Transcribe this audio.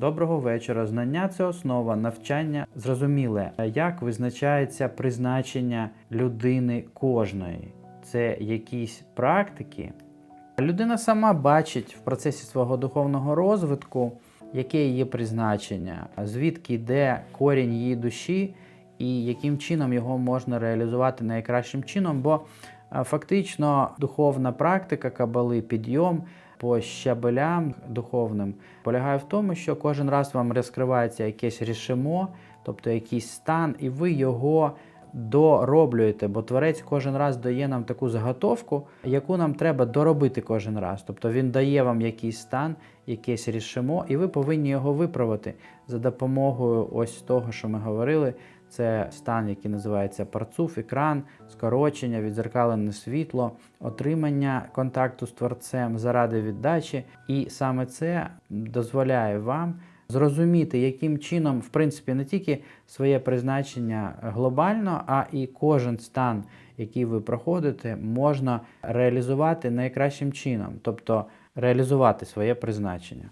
Доброго вечора. Знання це основа, навчання зрозуміле. Як визначається призначення людини кожної? Це якісь практики. Людина сама бачить в процесі свого духовного розвитку, яке її призначення, звідки йде корінь її душі, і яким чином його можна реалізувати найкращим чином. Бо фактично духовна практика кабали, підйом по щабелям духовним полягає в тому, що кожен раз вам розкривається якесь рішимо, тобто якийсь стан, і ви його дороблюєте, бо творець кожен раз дає нам таку заготовку, яку нам треба доробити кожен раз. Тобто він дає вам якийсь стан, якесь рішимо, і ви повинні його виправити за допомогою ось того, що ми говорили. Це стан, який називається парцуф, екран, скорочення, відзеркалене світло, отримання контакту з творцем заради віддачі. І саме це дозволяє вам зрозуміти, яким чином, в принципі, не тільки своє призначення глобально, а і кожен стан, який ви проходите, можна реалізувати найкращим чином, тобто реалізувати своє призначення.